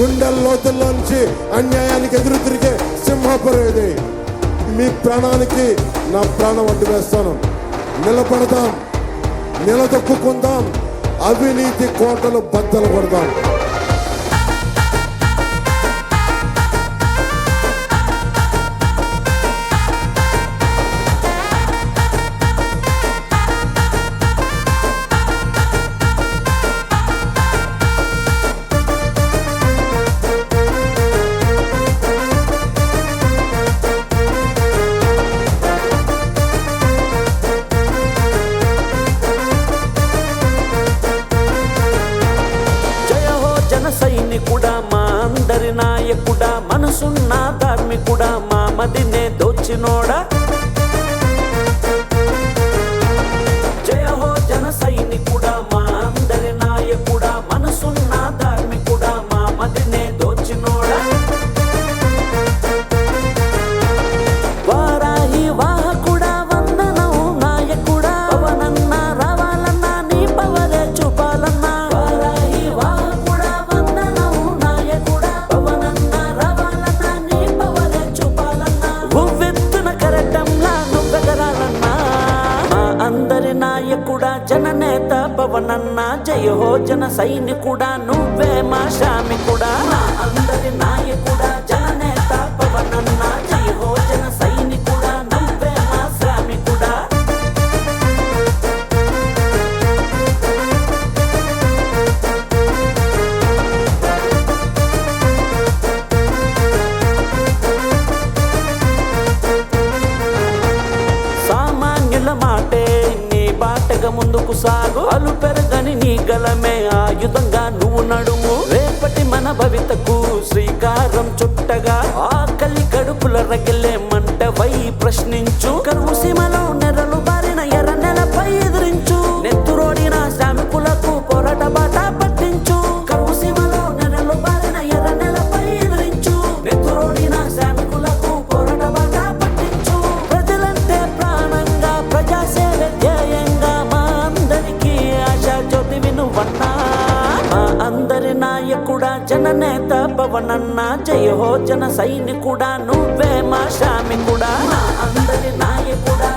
గుండెల లోతుల్లోంచి అన్యాయానికి ఎదురు తిరిగే సింహపురేది. మీ ప్రాణానికి నా ప్రాణం అడ్డు వేస్తాను. నిలబడదాం. నిలదొక్కుందాం అవినీతి కోటలు బద్దలు కొడదాం. నాయకుడా మనసున్న ధార్మికుడా మా మదినే దోచినోడా? పవనన్నా జయహోజన సైనికుడా నువ్వే మా శామికుడా మా అందరి నాయకుడా ముందుకు సాగు. అలు పెరగని నీ గలమే ఆయుధంగా నువ్వు నడుము. రేపటి మన భవితకు శ్రీకారం చుట్టగా ఆకలి కడుపుల రగిలే మంటవై ప్రశ్నించు. కరువు సీమలో నెరలు పవనన్నా జయ హో జన సైనికుడా నువ్వే మా శామికుడా మా అందరి నాయకుడా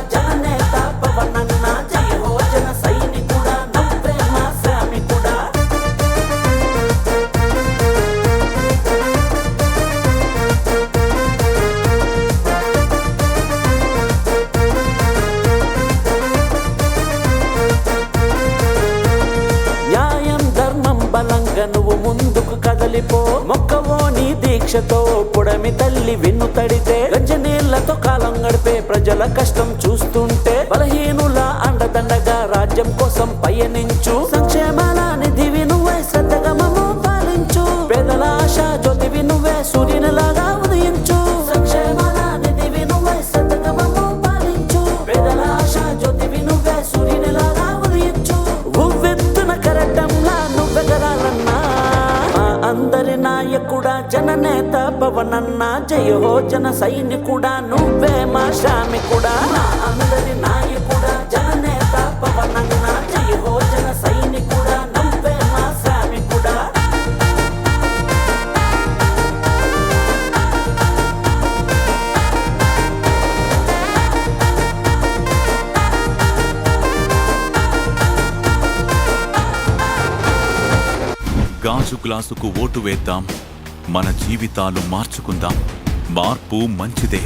ముందుకు మొక్కవో నీ దీక్షతో పుడమి తల్లి విన్ను తడితే గంజనీళ్ళతో కాలం గడిపే ప్రజల కష్టం చూస్తుంటే బలహీనుల అండదండగా రాజ్యం కోసం పయనించు. సంక్షేమాల జననేత పవనన్న జయ హో జన సైనికుడా నువ్వే మా శామికుడా మా అందరి నాయకుడా జననేత పవనన్న జయ హో జన సైనికుడా నువ్వే మా శామికుడా గాజు గ్లాసుకు ఓటు వేద్దాం. మన జీవితాలు మార్చుకుందాం. మార్పు మంచిదే.